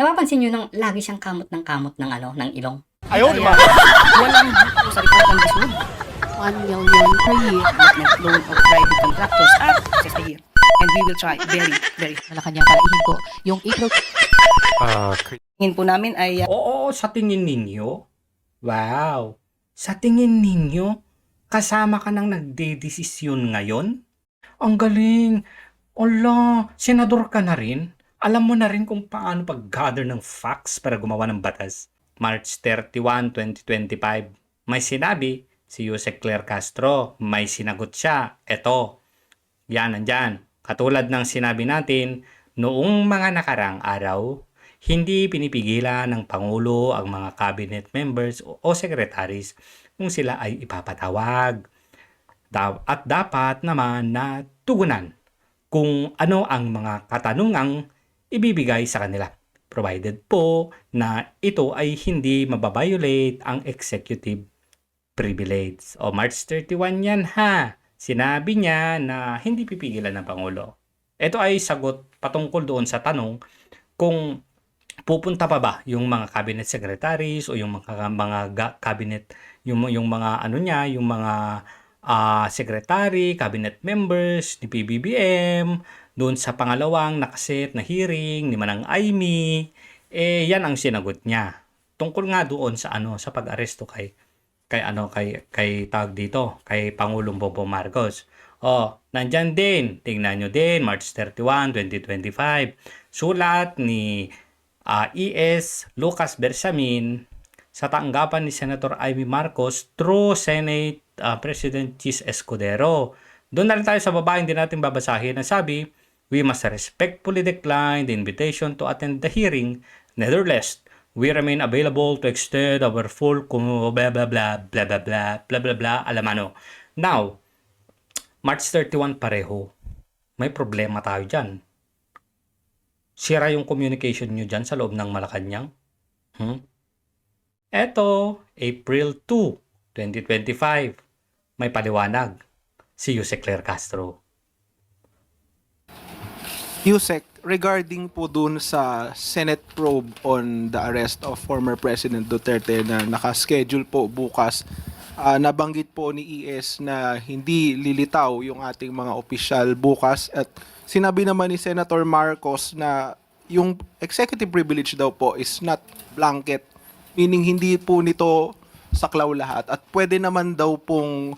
Napapansin nyo nang lagi siyang kamot ng kamot ng ano, ng ilong? Ayaw, di ba? Walang sa report ng Basud. 1 million per year commitment loan of private contractors at just a year. And we will try very, very. Malacanang para ihinto yung April Tingin po namin ay uh, Oo, sa tingin ninyo. Wow. Sa tingin ninyo, kasama ka nang nagdedesisyon ngayon? Ang galing. Ala, senador ka na rin. Alam mo na rin kung paano pag-gather ng facts para gumawa ng batas. March 31, 2025. May sinabi si Jose Claire Castro. May sinagot siya. Eto. Yan, nandyan. Katulad ng sinabi natin, noong mga nakarang araw, hindi pinipigilan ng Pangulo ang mga cabinet members o, secretaries kung sila ay ipapatawag. At dapat naman na tugunan kung ano ang mga katanungang ibibigay sa kanila. Provided po na ito ay hindi mababiolate ang executive privilege. O March 31 yan ha. Sinabi niya na hindi pipigilan ng Pangulo. Ito ay sagot patungkol doon sa tanong kung pupunta pa ba yung mga cabinet secretaries o yung mga mga ga- cabinet yung yung mga ano niya, yung mga ah, secretary, cabinet members ni PBBM doon sa pangalawang nakaset na hearing ni Manang Aimee, eh yan ang sinagot niya. Tungkol nga doon sa ano sa pag-aresto kay kay ano kay kay tawag dito, kay Pangulong Bobo Marcos. Oh, nandyan din. Tingnan nyo din, March 31, 2025. Sulat ni ah, ES Lucas Bersamin sa tanggapan ni Senator Amy Marcos through Senate ah, President Chis Escudero. Doon na rin tayo sa baba, hindi natin babasahin. Ang sabi, we must respectfully decline the invitation to attend the hearing. Nevertheless, we remain available to extend our full blah blah blah blah blah blah blah blah blah alam ano. Now, March 31 pareho. May problema tayo dyan. Sira yung communication nyo dyan sa loob ng Malacanang. Hmm? Eto, April 2, 2025. May paliwanag. Si Jose Claire Castro. Yusek, regarding po dun sa Senate probe on the arrest of former President Duterte na nakaschedule po bukas, ah, nabanggit po ni ES na hindi lilitaw yung ating mga opisyal bukas. At sinabi naman ni Senator Marcos na yung executive privilege daw po is not blanket, meaning hindi po nito saklaw lahat. At pwede naman daw pong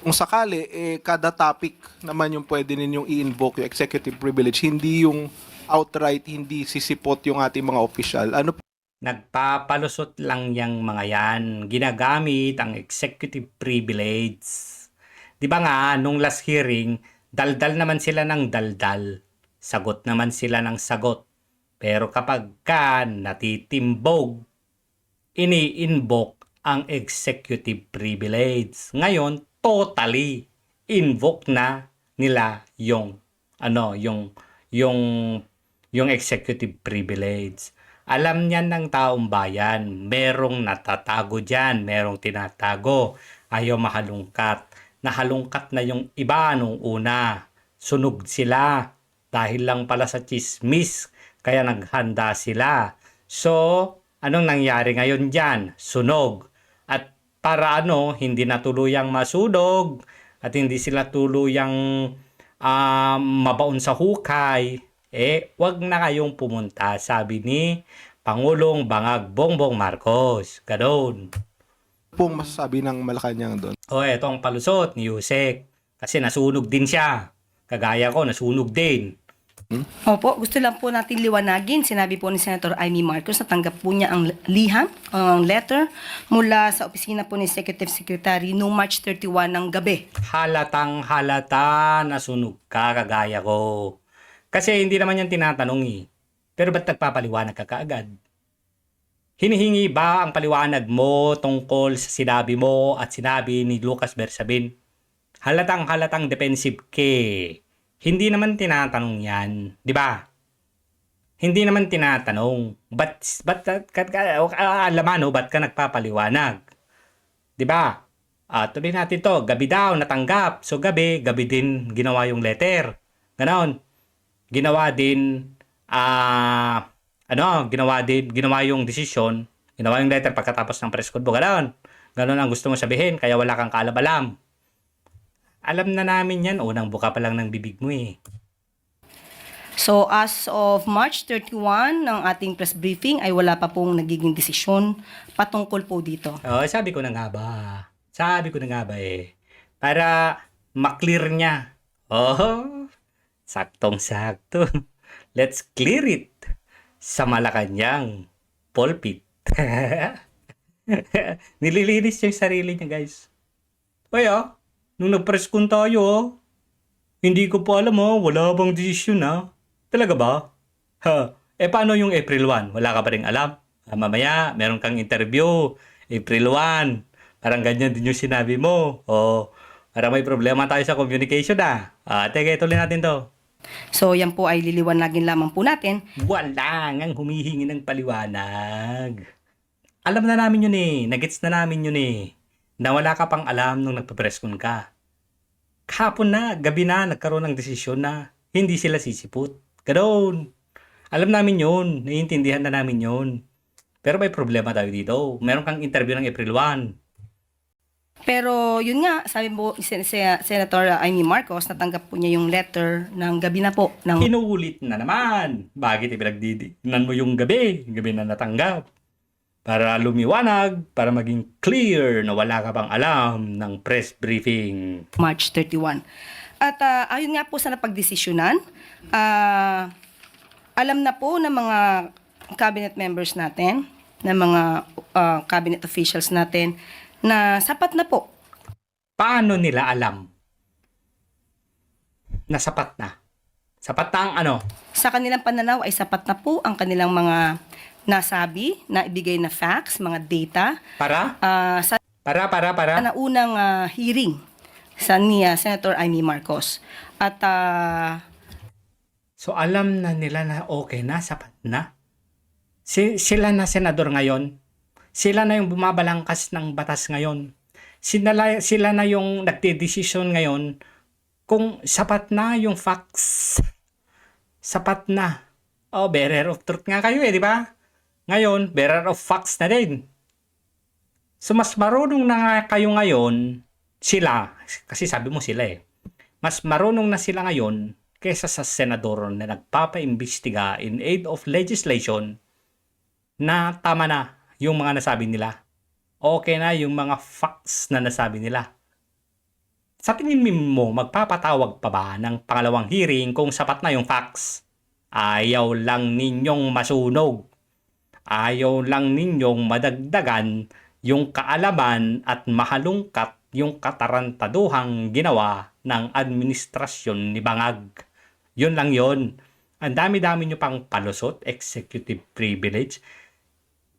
kung sakali, eh, kada topic naman yung pwede ninyong i-invoke yung executive privilege, hindi yung outright, hindi sisipot yung ating mga opisyal. Ano Nagpapalusot lang yang mga yan. Ginagamit ang executive privilege. Di ba nga, nung last hearing, daldal naman sila ng daldal. Sagot naman sila ng sagot. Pero kapag ka natitimbog, ini-invoke ang executive privilege. Ngayon, totally invoke na nila yung ano, yung yung yung executive privilege. Alam niyan ng taong bayan, merong natatago diyan, merong tinatago. Ayaw mahalungkat. Nahalungkat na yung iba nung una. Sunog sila dahil lang pala sa chismis kaya naghanda sila. So, anong nangyari ngayon diyan? Sunog. Para ano, hindi na tuluyang masunog at hindi sila tuluyang ah, mabaon sa hukay, eh, wag na kayong pumunta, sabi ni Pangulong Bangag Bongbong Marcos. Ganon. pong masasabi ng Malacanang doon? O, eto ang palusot ni Yusek. Kasi nasunog din siya. Kagaya ko, nasunog din. Opo, gusto lang po natin liwanagin. Sinabi po ni Senator Amy Marcos na tanggap po niya ang liham, ang letter mula sa opisina po ni Executive Secretary noong March 31 ng gabi. Halatang halata na sunog ka kagaya ko. Kasi hindi naman yan tinatanong eh. Pero ba't nagpapaliwanag ka kaagad? Hinihingi ba ang paliwanag mo tungkol sa sinabi mo at sinabi ni Lucas Bersabin? Halatang halatang defensive ke. Hindi naman tinatanong yan, di ba? Hindi naman tinatanong. Ba't, ba't, ka, ka, ah, alam mo, no, ba't ka nagpapaliwanag? Di ba? Ah, tuloy natin to. Gabi daw, natanggap. So, gabi, gabi din ginawa yung letter. Ganon. Ginawa din, ah, ano, ginawa din, ginawa yung desisyon, ginawa yung letter pagkatapos ng press conference. Ganon. Ganon ang gusto mo sabihin, kaya wala kang kaalam-alam. Alam na namin yan, unang buka pa lang ng bibig mo eh. So as of March 31 ng ating press briefing ay wala pa pong nagiging desisyon patungkol po dito. Oh, sabi ko na nga ba. Sabi ko na nga ba eh. Para maklear niya. Oh, saktong-sakto. Let's clear it sa Malacanang pulpit. Nililinis yung sarili niya, guys. Kaya, nung nag-press con tayo, oh, hindi ko pa alam, oh, wala bang desisyon, ha? Talaga ba? Ha? Eh, paano yung April 1? Wala ka pa rin alam? Ah, mamaya, meron kang interview. April 1. Parang ganyan din yung sinabi mo. O, parang may problema tayo sa communication, ah. Ah, teka, ituloy natin to. So yan po ay liliwanagin lamang po natin Wala ang humihingi ng paliwanag. Alam na namin yun eh. Nagets na namin yun eh. Na wala ka pang alam nung nagpa-press con ka. Kahapon na, gabi na, nagkaroon ng desisyon na hindi sila sisiput. Ganoon. Alam namin yun. Naiintindihan na namin yun. Pero may problema tayo dito. Meron kang interview ng April 1. Pero yun nga, sabi po Sen- Sen- Senator Amy Marcos, natanggap po niya yung letter ng gabi na po ng Inuulit na naman. Bakit ipinagdidinan mo yung gabi? Gabi na natanggap. Para lumiwanag, para maging clear na wala ka pang alam ng press briefing. March 31. At ah, ayon nga po sa napagdesisyonan, ah, alam na po ng mga cabinet members natin, ng mga ah, cabinet officials natin, na sapat na po Paano nila alam na sapat na? Sapat na ang ano? sa kanilang pananaw ay sapat na po ang kanilang mga nasabi, na ibigay na facts, mga data, Para? ah, sa Para, para, para? naunang ah, hearing sa ni ah, Senator Amy Marcos. At ah, So alam na nila na okay na, sapat na? Si, sila na senador ngayon? Sila na yung bumabalangkas ng batas ngayon? Sila, sila na yung nagdedesisyon ngayon kung sapat na yung facts. Sapat na. Oh, bearer of truth nga kayo eh, di ba? Ngayon, bearer of facts na din. So mas marunong na nga kayo ngayon, sila, kasi sabi mo sila eh, mas marunong na sila ngayon kaysa sa senador na nagpapaimbestiga in aid of legislation na tama na yung mga nasabi nila. Okay na yung mga facts na nasabi nila. Sa tingin mo, magpapatawag pa ba ng pangalawang hearing kung sapat na yung facts? Ayaw lang ninyong masunog. Ayaw lang ninyong madagdagan yung kaalaman at mahalungkat yung katarantaduhang ginawa ng administrasyon ni Bangag. Yun lang yun. Ang dami-dami nyo pang palusot, executive privilege,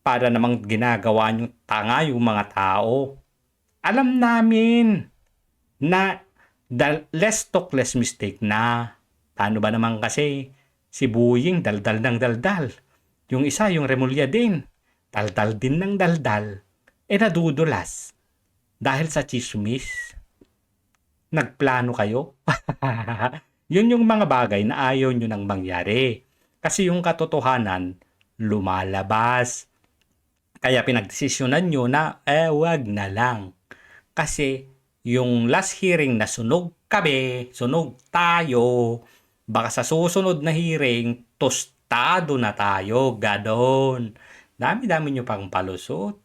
para namang ginagawa nyo tanga yung mga tao. Alam namin na dal- less talk, less mistake na. Paano ba naman kasi si Buying daldal ng daldal. Yung isa, yung Remulla din. Daldal din ng daldal. Eh nadudulas. Dahil sa chismis. Nagplano kayo? Yun yung mga bagay na ayaw nyo nang mangyari. Kasi yung katotohanan, lumalabas. Kaya pinagdesisyonan nyo na, eh, wag na lang. Kasi yung last hearing na sunog kami, sunog tayo, baka sa susunod na hearing, tostado na tayo, gadon. Dami-dami nyo pang palusot.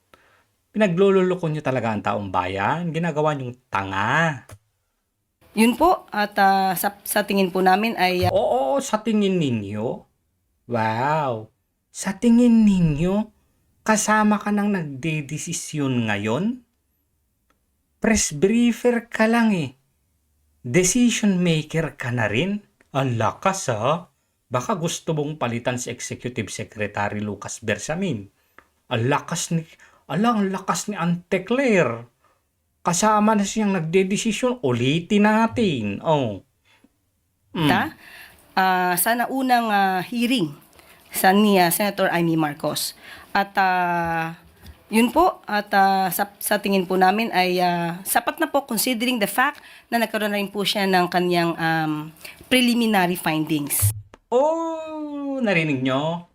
Pinaglululoko nyo talaga ang taong bayan. Ginagawa nyong tanga. yun po, at ah, sa, sa tingin po namin ay ah, Oo, sa tingin ninyo. Wow. Sa tingin ninyo, kasama ka nang nagdedesisyon ngayon? Press briefer ka lang eh. Decision maker ka na rin? Ang lakas ha. Baka gusto mong palitan si Executive Secretary Lucas Bersamin. Ang lakas ni... Ala, ang lakas ni Ante Claire. Kasama na siyang nagdedesisyon. Ulitin natin. Oh. Mm. ta, ah, sa naunang ah, hearing sa ni ah, Senator Amy Marcos. At ah, yun po, at ah, sa, sa tingin po namin ay ah, sapat na po considering the fact na nagkaroon na rin po siya ng kanyang um, preliminary findings. Oh, narinig nyo?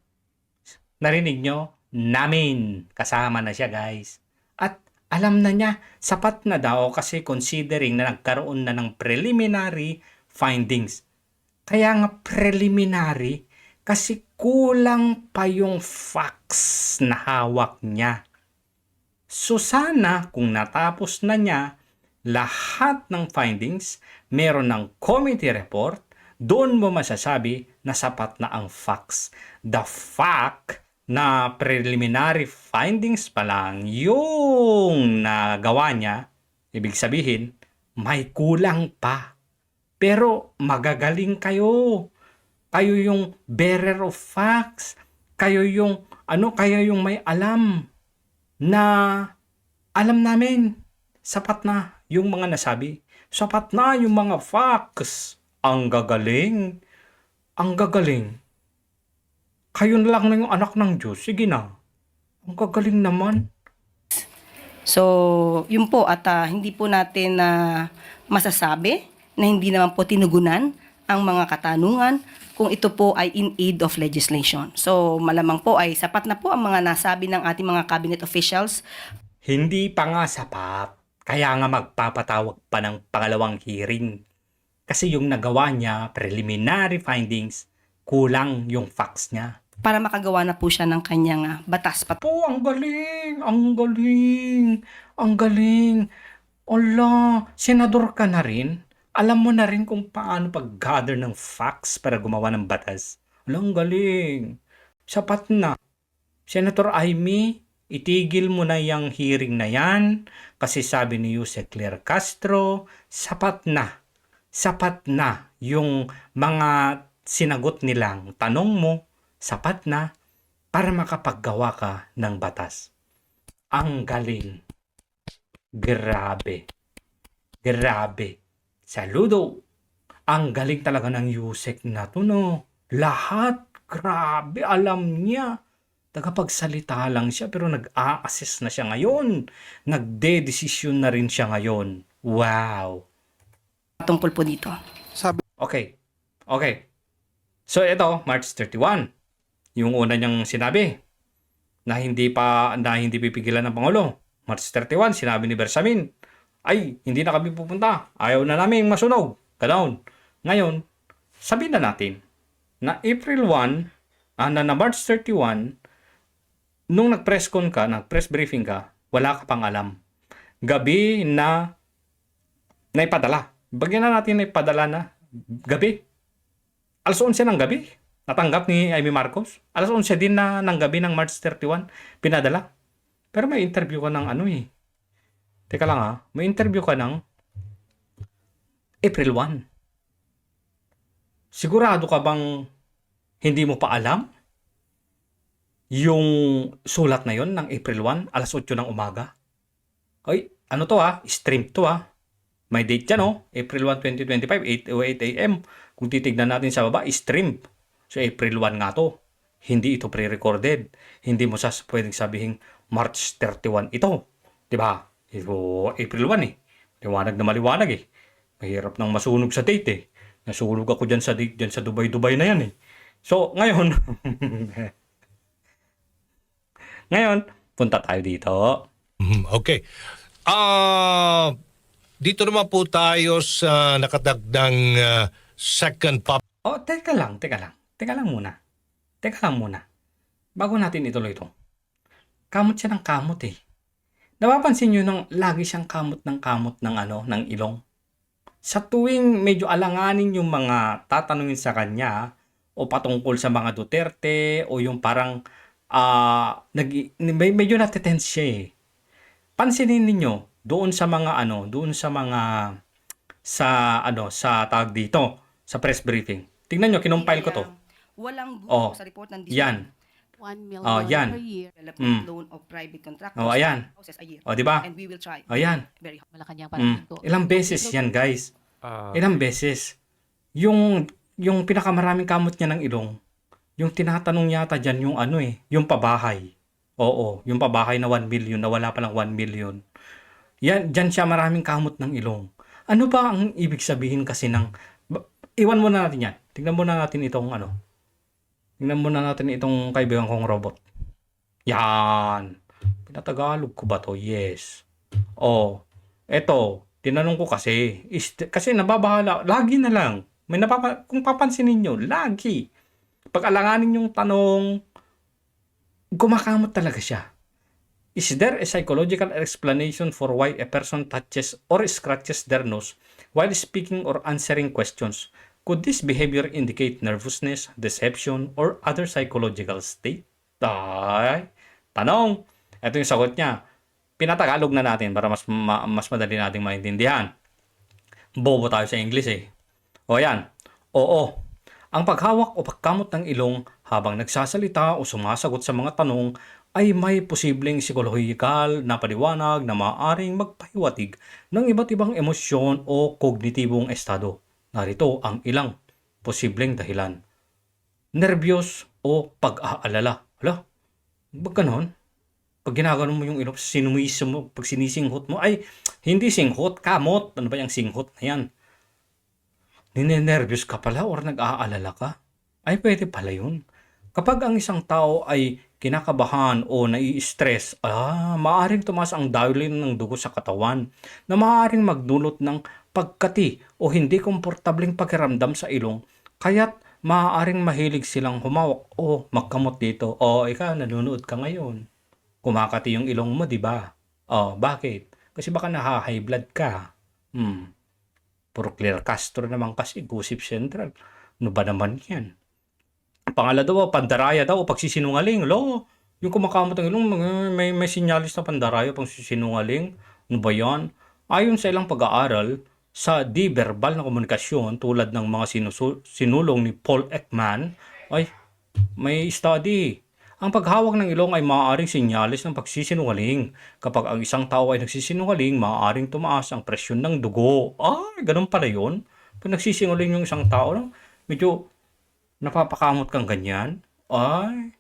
Narinig nyo? Namin. Kasama na siya guys. At alam na niya, sapat na daw kasi considering na nagkaroon na ng preliminary findings. Kaya nga preliminary kasi kulang pa yung facts na hawak niya. So sana kung natapos na niya lahat ng findings, meron ng committee report, doon mo masasabi na sapat na ang facts. The fact na preliminary findings pa lang yung nagawa niya, ibig sabihin, may kulang pa. Pero magagaling kayo. Kayo yung bearer of facts. Kayo yung, ano, kayo yung may alam na alam namin. Sapat na yung mga nasabi. Sapat na yung mga facts. Ang gagaling. Ang gagaling. Kayo na lang na yung anak ng Diyos. Sige na. Ang gagaling naman. So, yun po at ah, hindi po natin na masasabi na hindi naman po tinugunan ang mga katanungan kung ito po ay in aid of legislation. So, malamang po ay sapat na po ang mga nasabi ng ating mga cabinet officials Hindi pa nga sapat. Kaya nga magpapatawag pa ng pangalawang hearing. Kasi yung nagawa niya, preliminary findings, kulang yung facts niya. para makagawa na po siya ng kanyang ah, batas pat Po, ang galing! Ang galing! Ang galing! Ala, senador ka na rin? Alam mo na rin kung paano pag-gather ng facts para gumawa ng batas. Ala, ang galing! Sapat na. Senator Amy, itigil mo na yung hearing na yan kasi sabi ni Jose Claire Castro, sapat na. Sapat na yung mga sinagot nilang tanong mo, sapat na para makapaggawa ka ng batas. Ang galing. Grabe. Grabe. Saludo. Ang galing talaga ng Yusek na to, no? Lahat. Grabe. Alam niya. Tagapagsalita lang siya pero nag-a-assess na siya ngayon. Nagde-desisyon na rin siya ngayon. Wow. Tungkol po dito. Sabi Okay. Okay. So ito, March 31. Yung una niyang sinabi na hindi pa na hindi pipigilan ng Pangulo. March 31, sinabi ni Bersamin, ay, hindi na kami pupunta. Ayaw na namin masunog. Ganoon. Ngayon, sabihin na natin na April 1, ah, na, na March 31, nung nag-press con ka, nag-press briefing ka, wala ka pang alam. Gabi na naipadala. Bagyan na natin naipadala na gabi. Alas 11 ng gabi. Natanggap ni Amy Marcos. Alas 11 din na ng gabi ng March 31. Pinadala. Pero may interview ka ng ano eh. Teka lang ha. May interview ka ng April 1. Sigurado ka bang hindi mo pa alam yung sulat na yon ng April 1, alas 8 ng umaga? Ay, ano to ha? Stream to ha? May date yan oh. April 1, 2025, 8 a.m. Kung titignan natin sa baba, stream. So April 1 nga to. Hindi ito pre-recorded. Hindi mo sas pwedeng sabihin March 31 ito. 'Di ba? Ito April 1 eh. Liwanag na maliwanag eh. Mahirap nang masunog sa date eh. Nasunog ako dyan sa date dyan sa Dubai Dubai na yan eh. So ngayon Ngayon, punta tayo dito. Mhm, Okay. Ah, dito naman po tayo sa nakatagdang ah, second pub. Oh, teka lang, teka lang. Teka lang muna. Teka lang muna. Bago natin ituloy ito. Kamot siya ng kamot eh. Napapansin nyo nang lagi siyang kamot ng kamot ng ano, ng ilong? Sa tuwing medyo alanganin yung mga tatanungin sa kanya o patungkol sa mga Duterte o yung parang ah nag, medyo natetense siya eh. Pansinin ninyo doon sa mga ano, doon sa mga sa ano, sa tag dito, sa press briefing. Tingnan nyo, kinumpile ko to. Walang buo Oh, sa report ng Yan. 1 million Oh, yan. per year. development Mm. loan of private contractors. Oh, ayan. Houses a year. O, di ba? And we will try. O, yan. Very hard. Malacanang Mm. Paraningo. Ilang beses yan, guys. Ilang beses. Yung, yung pinakamaraming kamot niya ng ilong, yung tinatanong yata dyan yung ano eh, yung pabahay. Oo, yung pabahay na 1 million, na wala palang 1 million. Yan, dyan siya maraming kamot ng ilong. Ano ba ang ibig sabihin kasi ng... Iwan muna natin yan. Tingnan muna natin itong ano. Tingnan muna natin itong kaibigan kong robot. Yan. Pinatagalog ko ba to? Yes. Oh, eto, tinanong ko kasi, is, kasi nababahala, lagi na lang. May napapa, kung papansin ninyo, lagi. Pag alanganin yung tanong, gumakamot talaga siya. Is there a psychological explanation for why a person touches or scratches their nose while speaking or answering questions? Could this behavior indicate nervousness, deception, or other psychological state? Ay, tanong. Ito yung sagot niya. Pinatagalog na natin para mas ma- mas madali nating maintindihan. Bobo tayo sa English eh. O yan. Oo. Ang paghawak o pagkamot ng ilong habang nagsasalita o sumasagot sa mga tanong ay may posibleng psikolohikal na paliwanag na maaaring magpahiwatig ng iba't ibang emosyon o kognitibong estado. Narito ang ilang posibleng dahilan. Nervyos o pag-aalala. Hala, ba't ganon? Pag ginaganon mo yung ilong, sinumiso mo, pag sinisinghot mo, ay, hindi singhot, kamot. Ano ba yung singhot na yan? Ninenervyos ka pala or nag-aalala ka? Ay, pwede pala yun. Kapag ang isang tao ay kinakabahan o nai-stress, ah, maaaring tumaas ang dialin ng dugo sa katawan na maaaring magdulot ng pagkati o hindi komportabling pakiramdam sa ilong kaya't maaaring mahilig silang humawak o magkamot dito. O, ikaw, nanonood ka ngayon. Kumakati yung ilong mo, di ba? O, bakit? Kasi baka naha-high blood ka. Hmm. Puro Clear Castro naman kasi, Gusip Central. Ano ba naman yan? Pangala daw, pandaraya daw, pagsisinungaling. Lo, yung kumakamot ng ilong, may, may sinyalis na pandaraya, pang sisinungaling. Ano ba yan? Ayon sa ilang pag-aaral, sa di-verbal na komunikasyon tulad ng mga sinusu- sinulong ni Paul Ekman, ay, may study. Ang paghawak ng ilong ay maaaring sinyalis ng pagsisinungaling. Kapag ang isang tao ay nagsisinungaling, maaaring tumaas ang presyon ng dugo. Ay, ganun pala yun. Pag nagsisinungaling yung isang tao, medyo napapakamot kang ganyan. Ay,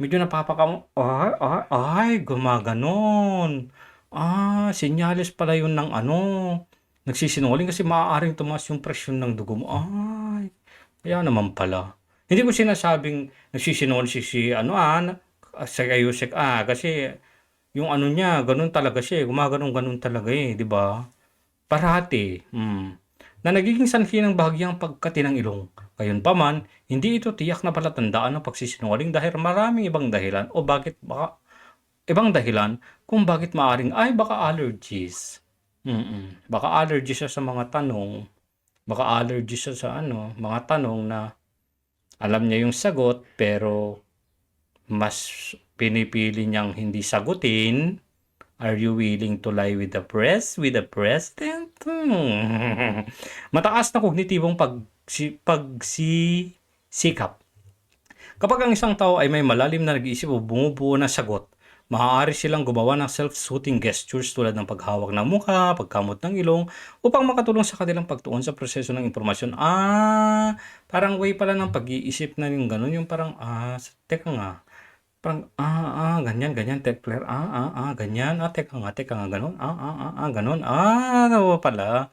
medyo napapakamot. Ay, ay, ay, gumaganon. Ah, sinyalis pala yun ng ano. Nagsisinungaling kasi maaaring tumaas yung presyon ng dugo mo. Ay, kaya naman pala. Hindi ko sinasabing nagsisinungaling si, si ano ah, sa Yusek ah, kasi yung ano niya, ganun talaga siya, eh. gumaganon ganun talaga eh, di ba? Parati. Mm. Na nagiging sanhi ng bahagyang pagkati ng ilong. Gayon pa man, hindi ito tiyak na palatandaan ng pagsisinungaling dahil maraming ibang dahilan o bakit baka ibang dahilan kung bakit maaring ay baka allergies. Mm Baka allergies siya sa mga tanong. Baka allergies siya sa ano, mga tanong na alam niya yung sagot pero mas pinipili niyang hindi sagutin. Are you willing to lie with the press? With the president? Hmm. Mataas na kognitibong pag, si, pagsi, sikap. Kapag ang isang tao ay may malalim na nag-iisip o bumubuo na sagot, maaari silang gumawa ng self-soothing gestures tulad ng paghawak ng mukha, pagkamot ng ilong, upang makatulong sa kanilang pagtuon sa proseso ng impormasyon. Ah, parang way pala ng pag-iisip na yung ganun, yung parang, ah, teka nga, parang, ah, ah, ganyan, ganyan, Tekler, ah, ah, ah, ganyan, ah, teka nga, teka nga, ganun, ah, ah, ah, ah, ganun, ah, pala,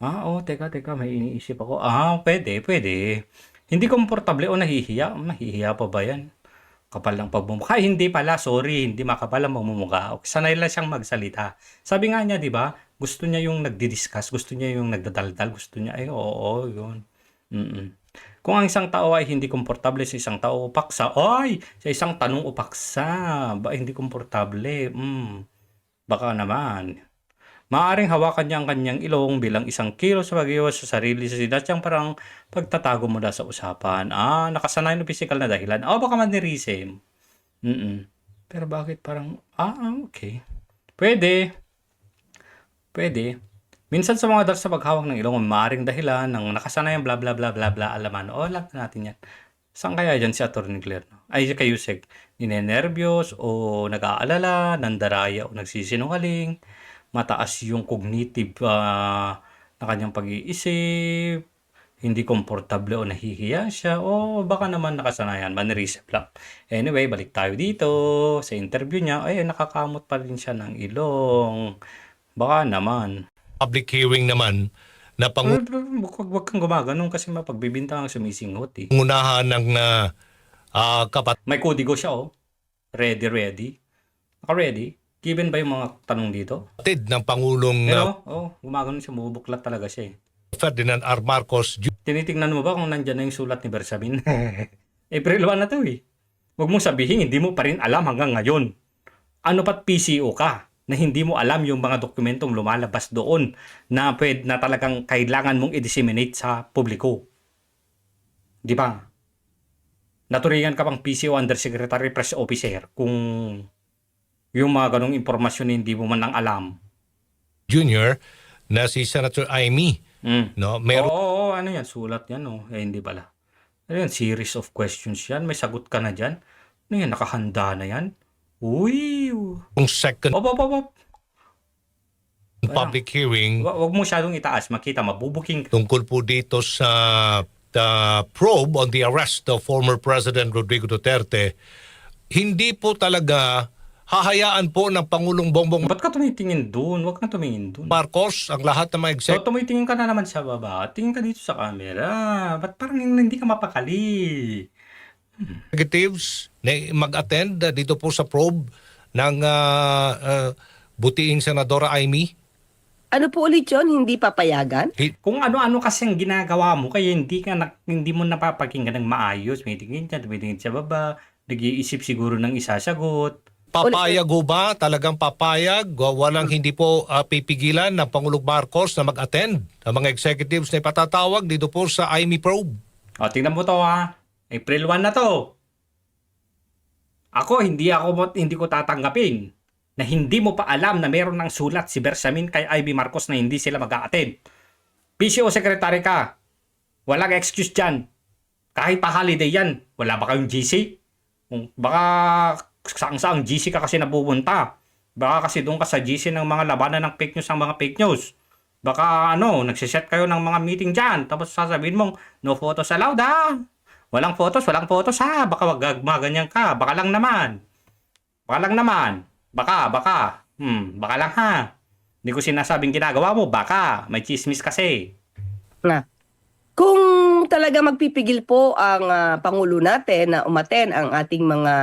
ah, oh, teka, teka, may iniisip ako, ah, pwede, pwede, hindi komportable o nahihiya, nahihiya pa ba yan? Kapal ng pagmumukha, hindi pala, sorry, hindi makapal ang pagmumukha, sanay lang siyang magsalita, sabi nga niya, di ba, gusto niya yung nagdi-discuss, gusto niya yung nagdadaldal, gusto niya, ay, oo, yun, mm kung ang isang tao ay hindi komportable sa isang tao o paksa, ay, sa isang tanong o paksa, ba hindi komportable? Mm, baka naman. Maaring hawakan niya ang kanyang ilong bilang isang kilo sa pag-iwas sa sarili sa sinadyang parang pagtatago mula sa usapan. Ah, nakasanay ng physical na dahilan. O baka manirism. Mm Pero bakit parang, ah, okay. Pwede. Pwede. Minsan sa mga dahil sa paghawak ng ilong, maaaring dahilan ng nakasanayang bla bla bla bla bla alaman. O, alam na natin yan. Saan kaya dyan si Atty. Claire? Ay, kay Yusek. Ninenervyos o nag-aalala, nandaraya o nagsisinungaling, mataas yung cognitive ah, na kanyang pag-iisip, hindi komportable o nahihiya siya, o baka naman nakasanayan, manrisip lang. Anyway, balik tayo dito sa interview niya. Ay, nakakamot pa rin siya ng ilong. Baka naman. Public hearing naman na Wag, wag, wag kang gumaganon kasi mapagbibinta ang sumisinghot eh. pangunahan ng uh, May kodigo siya oh. Ready, ready. Naka-ready? Given ba yung mga tanong dito? Tid ng Pangulong Pero, uh, oh, gumagano siya, bubuklat talaga siya eh. Ferdinand R. Marcos Jr. Tinitingnan mo ba kung nandyan na yung sulat ni Bersamin? April 1 na to eh. Huwag mong sabihin, hindi mo pa rin alam hanggang ngayon. Ano pat PCO ka na hindi mo alam yung mga dokumentong lumalabas doon na pwede na talagang kailangan mong i-disseminate sa publiko. Di ba? Naturingan ka pang PCO Undersecretary Press Officer kung yung mga ganong impormasyon hindi mo man lang alam. Jr. na si Senator Amy. Mm. No? Meron Oo, oo, ano yan? Sulat yan, oh. Eh, hindi pala. Ano yan? Series of questions yan. May sagot ka na dyan. Ano yan? Nakahanda na yan. Uy! second Op, op, op, op. public hearing Wa- Huwag mo masyadong itaas. Makita, mabubuking ka. tungkol po dito sa the probe on the arrest of former President Rodrigo Duterte. Hindi po talaga hahayaan po ng Pangulong Bongbong Ba't ka tumitingin dun? Huwag ka tumingin dun. Marcos ang lahat ng mga So, exec tumitingin ka na naman sa baba. Tingin ka dito sa camera. Ba't parang hindi ka mapakali? executives na mag-attend dito po sa probe ng uh, uh, butiing Senadora Amy. Ano po ulit yun? Hindi papayagan? Kung ano-ano kasi ang ginagawa mo, kaya hindi ka na, hindi mo napapakinggan ng maayos. May tingin ka, tumitingin sa baba, nag-iisip siguro ng isasagot. Papayag ho ba? Talagang papayag? Walang hindi po uh, pipigilan ng Pangulong Marcos na mag-attend ang mga executives na ipatatawag dito po sa Amy probe. O, tingnan mo to ha. April 1 na to. Ako, hindi ako hindi ko tatanggapin na hindi mo pa alam na meron ng sulat si Bersamin kay Ivy Marcos na hindi sila mag attend PCO secretary ka. Walang excuse dyan. Kahit pa holiday yan, wala ba kayong GC? Kung baka saang-saang GC ka kasi napupunta. Baka kasi doon ka sa GC ng mga labanan ng fake news ang mga fake news. Baka ano, nagsiset kayo ng mga meeting dyan. Tapos sasabihin mong, no photos allowed ha. Walang photos, walang photos ha. Baka wag maganyan ka. Baka lang naman. Baka lang naman. Baka, baka. Hmm, baka lang ha. Hindi ko sinasabing ginagawa mo. Baka. May chismis kasi. Na. Kung talaga magpipigil po ang ah, Pangulo natin na umaten ang ating mga,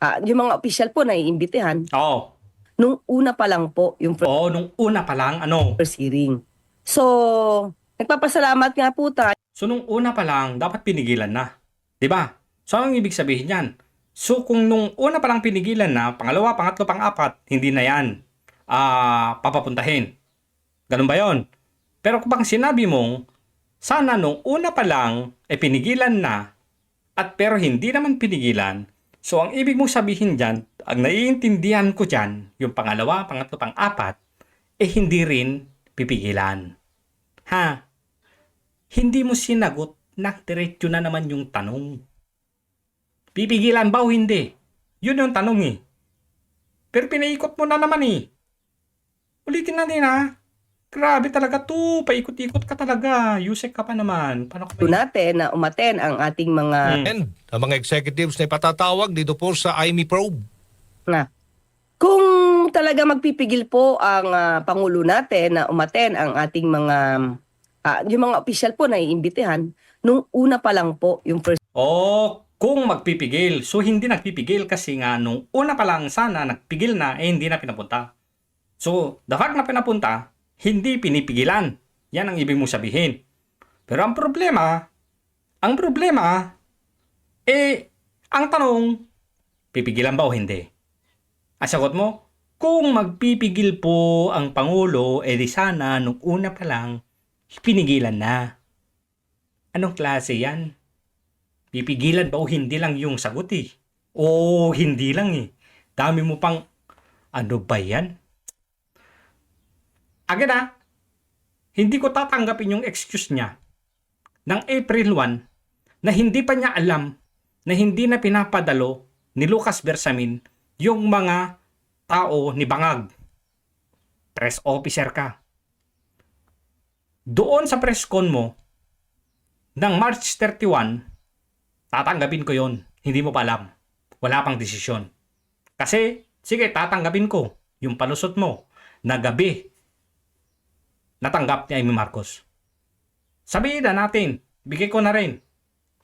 ah, yung mga opisyal po na iimbitehan, Oo. nung una pa lang po yung Oo, nung una pa lang, ano. first hearing. So, nagpapasalamat nga po tayo So, nung una pa lang, dapat pinigilan na. 'Di ba? So, anong ibig sabihin yan? So, kung nung una pa lang pinigilan na, pangalawa, pangatlo, pang-apat, hindi na yan ah papapuntahin. Ganun ba yon? Pero kung bang sinabi mong, sana nung una pa lang, eh pinigilan na, at pero hindi naman pinigilan, so ang ibig mong sabihin dyan, ang naiintindihan ko dyan, yung pangalawa, pangatlo, pang-apat, eh hindi rin pipigilan. Ha? hindi mo sinagot na diretso na naman yung tanong. Pipigilan ba o hindi? Yun yung tanong eh. Pero pinaikot mo na naman eh. Ulitin natin ha. Grabe talaga to. Paikot-ikot ka talaga. Yusek ka pa naman. Paano ka pa? natin na umaten ang ating mga Hmm. And ang mga executives na ipatatawag dito po sa Amy probe. na. Kung talaga magpipigil po ang ah, Pangulo natin na umaten ang ating mga, ah, yung mga opisyal po na iimbitehan, nung una pa lang po yung first Oh, kung magpipigil. So, hindi nagpipigil kasi nga nung una pa lang sana nagpigil na, eh hindi na pinapunta. So, the fact na pinapunta, hindi pinipigilan. Yan ang ibig mong sabihin. Pero ang problema, ang problema, eh, ang tanong, pipigilan ba o hindi? Ang sagot mo, kung magpipigil po ang Pangulo, eh di sana nung una pa lang, pinigilan na. Anong klase yan? Pipigilan ba o hindi lang yung sagot eh? O hindi lang eh. Dami mo pang, ano ba yan? Agad ah, hindi ko tatanggapin yung excuse niya ng April 1 na hindi pa niya alam na hindi na pinapadalo ni Lucas Bersamin yung mga tao ni Bangag. Press officer ka. Doon sa press con mo, ng March 31, tatanggapin ko yon. Hindi mo pa alam. Wala pang desisyon. Kasi, sige, tatanggapin ko yung palusot mo na gabi natanggap ni Amy Marcos. Sabihin na natin, bigay ko na rin.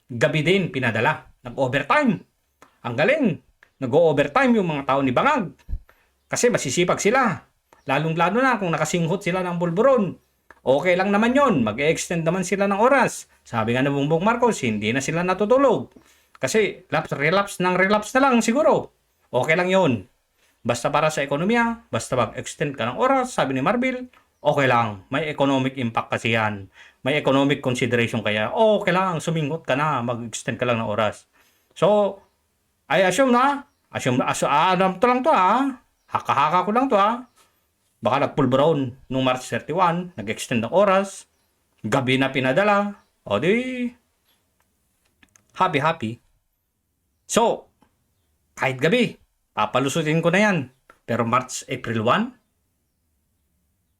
Gabi din pinadala. Nag-overtime. Ang galing. nag-overtime yung mga tao ni Bangag. Kasi masisipag sila. Lalong-lalo na kung nakasinghot sila ng bulburon. Okay lang naman yon, mag-extend naman sila ng oras. Sabi nga ng Bongbong Marcos, hindi na sila natutulog. Kasi lapse, relapse ng relapse na lang siguro. Okay lang yon. Basta para sa ekonomiya, basta mag-extend ka ng oras, sabi ni Marbil, okay lang. May economic impact kasi yan. May economic consideration kaya, okay lang, sumingot ka na, mag-extend ka lang ng oras. So, I assume na, assume, assume, ah, alam to lang to ah, haka-haka ko lang to ah. Baka nagpulburon nung March 31, nag-extend ng oras, gabi na pinadala, o di, happy happy. So, kahit gabi, papalusutin ko na yan. Pero March, April 1,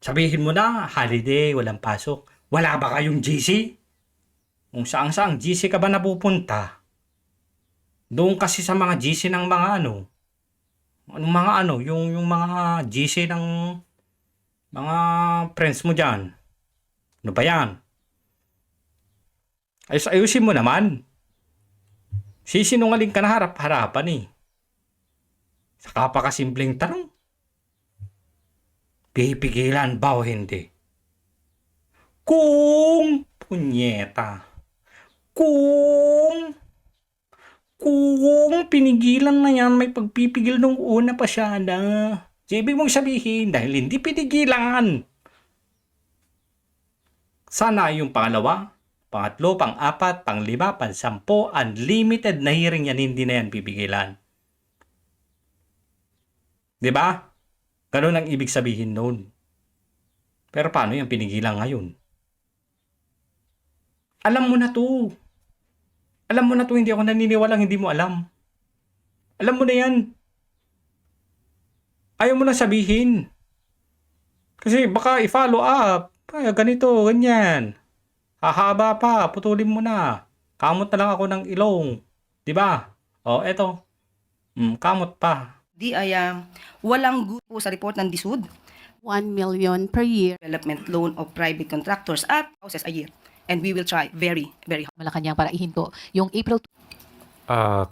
sabihin mo na, holiday, walang pasok. Wala ba kayong GC? Kung saan saang GC ka ba napupunta? Doon kasi sa mga GC ng mga ano, anong mga ano, yung, yung mga GC ng mga friends mo dyan. Ano ba yan? Ayos, ayusin mo naman. Sisinungaling ka na harap-harapan eh. Sa kapakasimpleng tanong. Pipigilan ba o hindi? Kung, punyeta, kung, kung pinigilan na yan, may pagpipigil nung una pa siya na. Ibig mong sabihin, dahil hindi pinigilan. Sana yung pangalawa, pangatlo, pang-apat, pang-lima, pang-sampo, unlimited na hearing yan, hindi na yan pipigilan. Di ba? Ganun ang ibig sabihin noon. Pero paano yung pinigilan ngayon? Alam mo na to. Alam mo na to, hindi ako naniniwalang hindi mo alam. Alam mo na yan. Ayaw mo na sabihin. Kasi baka i-follow up. Ay, ganito, ganyan. Hahaba pa, putulin mo na. Kamot na lang ako ng ilong. Di ba? O, eto. Mm, kamot pa. Di ay ah, walang good po sa report ng DSUD, 1 million per year. development loan of private contractors at houses a year. And we will try very, very hard. Malacanang para ihinto yung April uh,